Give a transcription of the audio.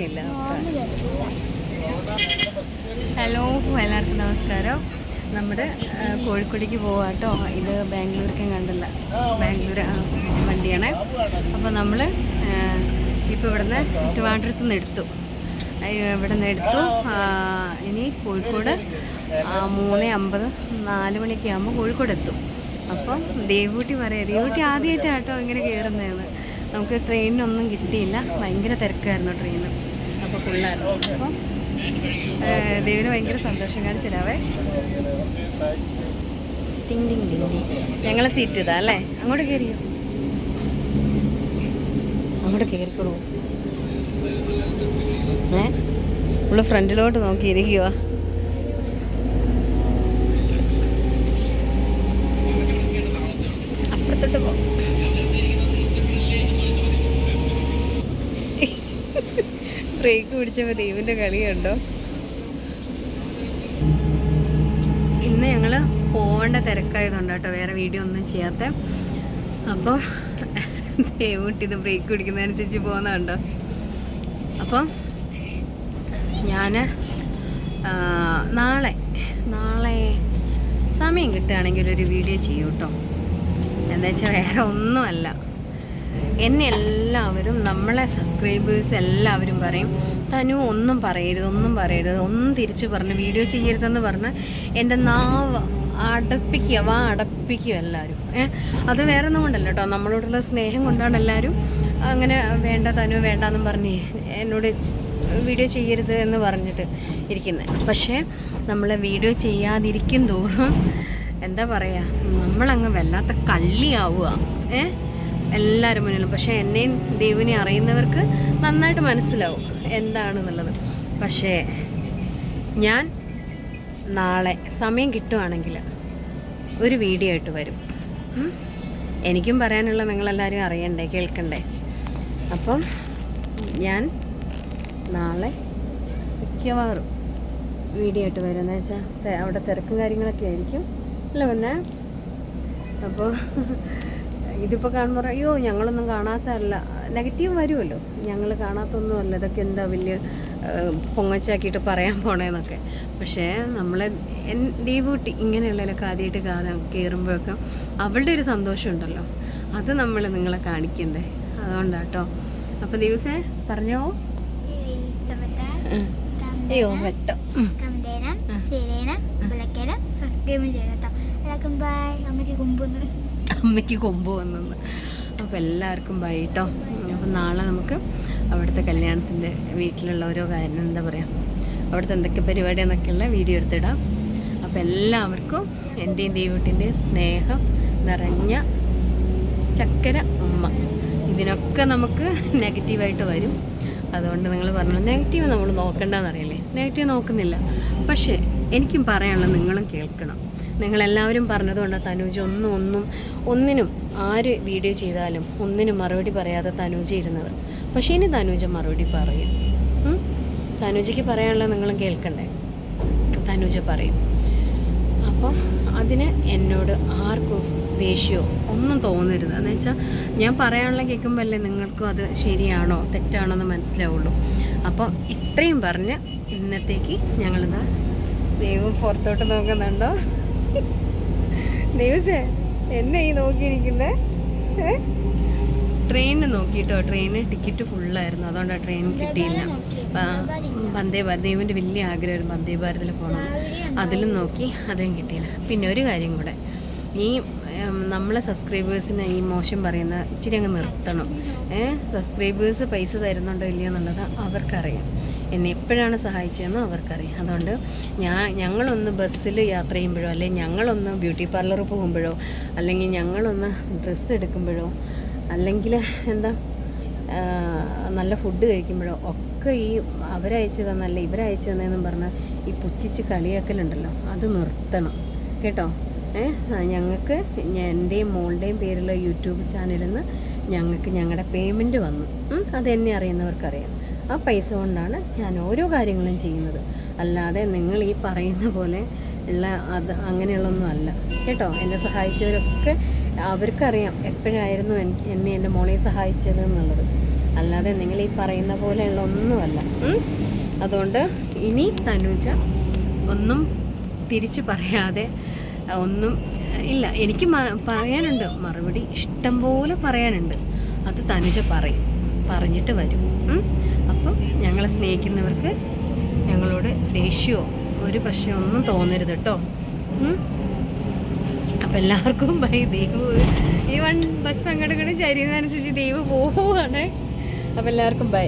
ഓർമ്മയില്ല. ഹലോ എല്ലാവർക്കും നമസ്കാരം. നമ്മുടെ കോഴിക്കോടേക്ക് കോഴിക്കോടേക്ക് പോവാട്ടോ. ഇത് ബാംഗ്ലൂർക്കും കണ്ടില്ല. ബാംഗ്ലൂർ വണ്ടിയാണ്. അപ്പോൾ നമ്മൾ ഇപ്പോൾ ഇവിടുന്ന് ട്രിവാൻഡ്രത്ത് നിന്ന് എടുത്തു. ഇവിടെ നിന്ന് എടുത്തു. ഇനി കോഴിക്കോട് മൂന്ന് അമ്പത് നാല് മണിയൊക്കെ ആകുമ്പോൾ കോഴിക്കോട് എത്തും അപ്പം ദേവൂട്ടി പറയാം ദേവൂട്ടി ആദ്യമായിട്ടാണ് കേട്ടോ ഇങ്ങനെ കയറുന്നതെന്ന് നമുക്ക് ട്രെയിനിനൊന്നും കിട്ടിയില്ല. ഭയങ്കര തിരക്കായിരുന്നു ട്രെയിൻ അപ്പോൾ ഫുള്ളായിരുന്നു അപ്പം ദേവിന് ഭയങ്കര സന്തോഷം. കാണിച്ചില്ലാവേ ടിങ് ടിങ് ടിങ്. ഞങ്ങളെ സീറ്റ് ഇതാ അല്ലേ? അങ്ങോട്ട് കയറിയോ അങ്ങോട്ട് കയറിക്കോളൂ ഏ? ഉള്ള ഫ്രണ്ടിലോട്ട് നോക്കിയിരിക്കുക അപ്പുറത്തോട്ട് പോ. ബ്രേക്ക് പിടിച്ചപ്പോൾ ദൈവന്റെ കളി കണ്ടോ? ഇന്ന് ഞങ്ങൾ പോവേണ്ട തിരക്കായതുകൊണ്ട് കേട്ടോ വേറെ വീഡിയോ ഒന്നും ചെയ്യാത്ത. അപ്പോൾ ദൈവട്ടി ഇത് ബ്രേക്ക് പിടിക്കുന്നതനുസരിച്ച് പോകുന്നതുണ്ടോ അപ്പം ഞാൻ നാളെ നാളെ സമയം കിട്ടുകയാണെങ്കിൽ ഒരു വീഡിയോ ചെയ്യൂട്ടോ. എന്താ വെച്ചാൽ വേറെ ഒന്നുമല്ല. എന്നെ എല്ലാവരും നമ്മളെ സബ്സ്ക്രൈബേഴ്സ് എല്ലാവരും പറയും തനു ഒന്നും പറയരുത് ഒന്നും പറയരുത് ഒന്നും തിരിച്ചു പറഞ്ഞ് വീഡിയോ ചെയ്യരുതെന്ന് പറഞ്ഞ് എന്റെ നാവ് അടപ്പിക്കുക വാ അടപ്പിക്കുക എല്ലാവരും. ഏഹ് അത് വേറെ ഒന്നും കൊണ്ടല്ല കേട്ടോ. നമ്മളോടുള്ള സ്നേഹം കൊണ്ടാണ് എല്ലാവരും അങ്ങനെ വേണ്ട തനു വേണ്ടെന്നും പറഞ്ഞ് എന്നോട് വീഡിയോ ചെയ്യരുത് എന്ന് പറഞ്ഞിട്ട് ഇരിക്കുന്നത് പക്ഷേ നമ്മൾ വീഡിയോ ചെയ്യാതിരിക്കും തോറും എന്താ പറയുക നമ്മളങ്ങ് വല്ലാത്ത കള്ളിയാവുക. ഏ എല്ലാവരും മുന്നിലും. പക്ഷേ എന്നെയും ദൈവനെ അറിയുന്നവർക്ക് നന്നായിട്ട് മനസ്സിലാവും എന്താണെന്നുള്ളത്. പക്ഷേ ഞാൻ നാളെ സമയം കിട്ടുവാണെങ്കിൽ ഒരു വീഡിയോ ആയിട്ട് വരും. എനിക്കും പറയാനുള്ള നിങ്ങളെല്ലാവരും അറിയണ്ടേ കേൾക്കണ്ടേ? അപ്പം ഞാൻ നാളെ മിക്കവാറും വീഡിയോ ആയിട്ട് വരും. എന്ന് വെച്ചാൽ അവിടെ തിരക്കും കാര്യങ്ങളൊക്കെ ആയിരിക്കും. അല്ല പിന്നെ? അപ്പോൾ ഇതിപ്പോൾ കാണുമ്പോൾ അയ്യോ ഞങ്ങളൊന്നും കാണാത്തതല്ല. നെഗറ്റീവ് വരുമല്ലോ. ഞങ്ങൾ കാണാത്തൊന്നുമല്ല. ഇതൊക്കെ എന്താ വലിയ പൊങ്ങച്ചാക്കിയിട്ട് പറയാൻ പോണേന്നൊക്കെ. പക്ഷേ നമ്മളെ എൻ ദൈവൂട്ടി ഇങ്ങനെയുള്ളതിലൊക്കെ ആദ്യമായിട്ട് കാണാൻ കയറുമ്പോഴൊക്കെ അവളുടെ ഒരു സന്തോഷം ഉണ്ടല്ലോ അത് നമ്മൾ നിങ്ങളെ കാണിക്കണ്ടേ? അതുകൊണ്ടാട്ടോ. അപ്പോൾ ദിവസേ പറഞ്ഞോ. അയ്യോ വെട്ടം. സബ്സ്ക്രൈബ് ചെയ്തോ എല്ലാവർക്കും ബൈ അമ്മയ്ക്ക് കൊമ്പൊന്ന് അമ്മയ്ക്ക് കൊമ്പ് വന്നെന്ന്. അപ്പോൾ എല്ലാവർക്കും ബൈ അപ്പം നാളെ നമുക്ക് അവിടുത്തെ കല്യാണത്തിന്റെ വീട്ടിലുള്ള ഓരോ കാര്യം എന്താ പറയുക അവിടുത്തെ എന്തൊക്കെ പരിപാടി എന്നൊക്കെയുള്ള വീഡിയോ എടുത്തിടാം. അപ്പോൾ എല്ലാവർക്കും എന്റെയും ദൈവത്തിന്റെയും സ്നേഹം നിറഞ്ഞ ചക്കര ഉമ്മ. ഇതിനൊക്കെ നമുക്ക് നെഗറ്റീവായിട്ട് വരും. അതുകൊണ്ട് നിങ്ങൾ പറഞ്ഞു നെഗറ്റീവ് നമ്മൾ നോക്കണ്ടെന്നറിയില്ലേ നെഗറ്റീവ് നോക്കുന്നില്ല. പക്ഷേ എനിക്കും പറയാനുള്ള നിങ്ങളും കേൾക്കണം. നിങ്ങളെല്ലാവരും പറഞ്ഞതുകൊണ്ട് തനൂജ് ഒന്നും ഒന്നും ഒന്നിനും ആര് വീഡിയോ ചെയ്താലും ഒന്നിനും മറുപടി പറയാതെ തനൂജ ഇരുന്നത് പക്ഷേ ഇനി തനൂജ മറുപടി പറയും? തനൂജയ്ക്ക് പറയാനുള്ളത് നിങ്ങളും കേൾക്കണ്ടേ? തനൂജ പറയും. അപ്പം അതിന് എന്നോട് ആർക്കും ദേഷ്യമോ ഒന്നും തോന്നരുത്. എന്ന് വെച്ചാൽ ഞാൻ പറയാനുള്ള കേൾക്കുമ്പോൾ അല്ലേ നിങ്ങൾക്കും അത് ശരിയാണോ തെറ്റാണോ എന്ന് മനസ്സിലാവുള്ളൂ. അപ്പോൾ ഇത്രയും പറഞ്ഞ് ഇന്നത്തേക്ക് ഞങ്ങളിതാ ദൈവം പുറത്തോട്ട് നോക്കുന്നുണ്ടോ? ദൈവസേ എന്നെ ഈ നോക്കിയിരിക്കുന്നേ? ട്രെയിനിന് നോക്കിയിട്ടോ? Train ticket ഫുള്ളായിരുന്നു. അതുകൊണ്ടാണ് ട്രെയിൻ കിട്ടിയില്ല വന്ദേ ഭാരത്. ദൈവന്റെ വലിയ ആഗ്രഹമായിരുന്നു വന്ദേ ഭാരതിൽ പോകണം. അതിലും നോക്കി അതിലും കിട്ടിയില്ല. പിന്നെ ഒരു കാര്യം കൂടെ. ഈ നമ്മളെ സബ്സ്ക്രൈബേഴ്സിന് ഈ മോശം പറയുന്ന ഇച്ചിരി അങ്ങ് നിർത്തണം. സബ്സ്ക്രൈബേഴ്സ് പൈസ തരുന്നുണ്ടോ ഇല്ലയോ എന്നുള്ളത് അവർക്കറിയാം. എന്നെ എപ്പോഴാണ് സഹായിച്ചതെന്ന് അവർക്കറിയാം. അതുകൊണ്ട് ഞാൻ ഞങ്ങളൊന്ന് ബസ്സിൽ യാത്ര ചെയ്യുമ്പോഴോ അല്ലെങ്കിൽ ഞങ്ങളൊന്ന് ബ്യൂട്ടി പാർലറിൽ പോകുമ്പോഴോ അല്ലെങ്കിൽ ഞങ്ങളൊന്ന് ഡ്രസ്സ് എടുക്കുമ്പോഴോ അല്ലെങ്കിൽ എന്താ നല്ല ഫുഡ് കഴിക്കുമ്പോഴോ ഒക്കെ ഈ അവരയച്ചു തന്നല്ല ഇവരയച്ചു തന്നെന്നും പറഞ്ഞാൽ ഈ പുച്ഛിച്ച് കളിയാക്കലുണ്ടല്ലോ അത് നിർത്തണം. കേട്ടോ? ഏഹ് ഞങ്ങൾക്ക് എന്റെയും മോളുടെയും പേരുള്ള യൂട്യൂബ് ചാനലിൽ നിന്ന് ഞങ്ങൾക്ക് ഞങ്ങളുടെ പേയ്മെന്റ് വന്നു. അത് അതെന്നെ അറിയുന്നവർക്കറിയാം. ആ പൈസ കൊണ്ടാണ് ഞാൻ ഓരോ കാര്യങ്ങളും ചെയ്യുന്നത്. അല്ലാതെ നിങ്ങൾ ഈ പറയുന്ന പോലെ ഉള്ള അത് അങ്ങനെയുള്ളൊന്നും അല്ല. കേട്ടോ? എന്നെ സഹായിച്ചവരൊക്കെ അവർക്കറിയാം എപ്പോഴായിരുന്നു എന്നെ എന്റെ മോളെ സഹായിച്ചത് എന്നുള്ളത്. അല്ലാതെ നിങ്ങൾ ഈ പറയുന്ന പോലെയുള്ള ഒന്നുമല്ല അതുകൊണ്ട് ഇനി തനുജ ഒന്നും തിരിച്ചു പറയാതെ ഒന്നും ഇല്ല. എനിക്ക് പറയാനുണ്ട്. മറുപടി ഇഷ്ടം പോലെ പറയാനുണ്ട്. അത് തനുജ പറയും. പറഞ്ഞിട്ട് വരും? അപ്പം ഞങ്ങളെ സ്നേഹിക്കുന്നവർക്ക് ഞങ്ങളോട് ദേഷ്യമോ ഒരു പ്രശ്നമൊന്നും തോന്നരുത് കേട്ടോ? അപ്പം എല്ലാവർക്കും ബൈ ദൈവം ഈ വൺ ബസ് അങ്ങോട്ട് ഇങ്ങോട്ട് ചരിയുന്നതനുസരിച്ച് ദൈവം പോവുകയാണ് അപ്പം എല്ലാവർക്കും ബൈ